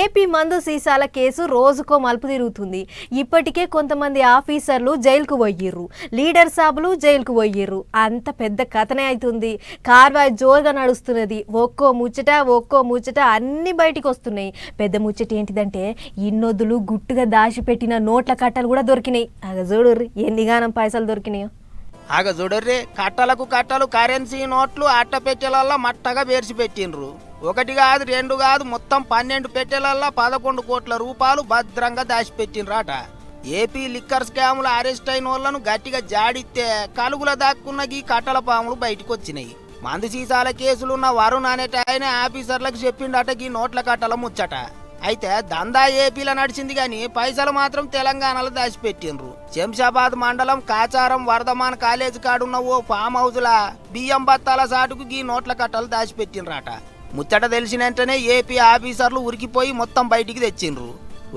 AP మందు సీసాల case రోజుకో మలుపు తిరుగుతుంది. ఇప్పటికే కొంతమంది ఆఫీసర్లు జైలుకు పోయిర్రు. లీడర్ సాబులు జైలుకు పోయిర్రు. అంత పెద్ద కథనే అవుతుంది కార్వాయ్ జోరుగా నడుస్తున్నది. ఒక్కో ముచ్చట ఒక్కో ముచ్చట అన్ని బయటికి వస్తున్నాయి. పెద్ద ముచ్చట ఏంటిదంటే ఇన్నొద్దులు గుట్టుగా దాచిపెట్టిన నోట్ల కట్టలు కూడా దొరికినాయి. అగ చూడు ఎన్నిగానం పైసలు దొరికినాయో. ఆగ చూడర్రి కట్టలకు కట్టలు కరెన్సీ నోట్లు అట్ట పెట్టెలల్లో మట్టగా పేర్చి పెట్టిండ్రు. ఒకటి కాదు రెండు కాదు మొత్తం పన్నెండు పెట్టెలల్లో పదకొండు కోట్ల రూపాయలు భద్రంగా దాచిపెట్టినరాట ఏపీ లిక్కర్ స్కాములు అరెస్ట్ అయిన వాళ్ళను గట్టిగా జాడిస్తే కలుగుల దాక్కున్న గీ కట్టల పాములు బయటకు వచ్చినాయి మందు సీసాల కేసులున్న వరుణ్ అనేట ఆయన ఆఫీసర్లకు చెప్పిండట గీ నోట్ల కట్టల ముచ్చట. అయితే దందా ఏపీలో నడిచింది కానీ పైసలు మాత్రం తెలంగాణలో దాచిపెట్టిండ్రు. శంషాబాద్ మండలం కాచారం వర్ధమాన్ కాలేజ్ కాడున్న ఓ ఫామ్ హౌస్లా బియ్యం బత్తాల సాటుకు గీ నోట్ల కట్టలు దాచిపెట్టిండ్రట. ముచ్చట తెలిసిన వెంటనే ఏపీ ఆఫీసర్లు ఉరికిపోయి మొత్తం బయటికి తెచ్చిండ్రు.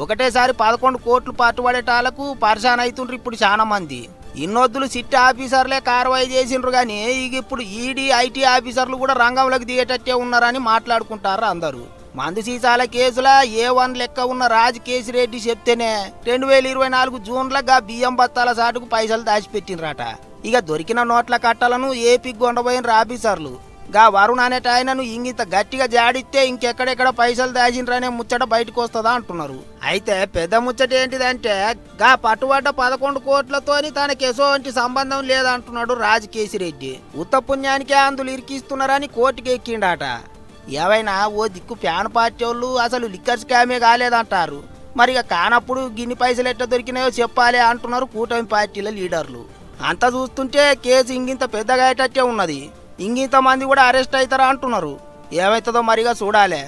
ఒకటేసారి పదకొండు కోట్లు పట్టుబడేటాలకు పరిశాన్ అవుతుండ్రు ఇప్పుడు చాలా మంది. ఇన్నొద్దులు సిట్ ఆఫీసర్లే కార్వాయి చేసిండ్రు కానీ ఇక ఇప్పుడు ఈడీ ఐటీ ఆఫీసర్లు కూడా రంగంలోకి దిగేటట్టే ఉన్నారని మాట్లాడుకుంటారు అందరూ. మందు సీసాల కేసుల ఏ వన్ లెక్క ఉన్న రాజ్ కేసిరెడ్డి చెప్తేనే రెండు వేల ఇరవై నాలుగు జూన్లగా బియ్యం బత్తాల సాటుకు పైసలు దాచిపెట్టినరాట ఇక దొరికిన నోట్ల కట్టలను ఏపీ గొండబోయిన ఆఫీసర్లు. గా వరుణ్ అనేట ఆయనను ఇంగిత గట్టిగా జాడిస్తే ఇంకెక్కడెక్కడ పైసలు దాచిండ్రనే ముచ్చట బయటకు వస్తుందా అంటున్నారు. అయితే పెద్ద ముచ్చట ఏంటిదంటే గా పట్టుబడ్డ పదకొండు కోట్లతోని తనకి వంటి సంబంధం లేదంటున్నాడు రాజకేశిరెడ్డి ఉత్తపుణ్యానికే అందులు ఇరికిస్తున్నారని కోర్టుకి ఎక్కిండాట ఏవైనా ఓ దిక్కు ఫ్యాన్ పార్టీ వాళ్ళు అసలు లిక్కర్ స్కామే కాలేదంటారు. మరి ఇక కానప్పుడు గిన్ని పైసలు ఎట్లా దొరికినాయో చెప్పాలి అంటున్నారు కూటమి పార్టీల లీడర్లు. అంతా చూస్తుంటే కేసు ఇంగింత పెద్దగా అయ్యేటట్టే ఉన్నది. ఇంగింత మంది కూడా అరెస్ట్ అవుతారా అంటున్నారు. ఏమవుతుందో మరిగా చూడాలి.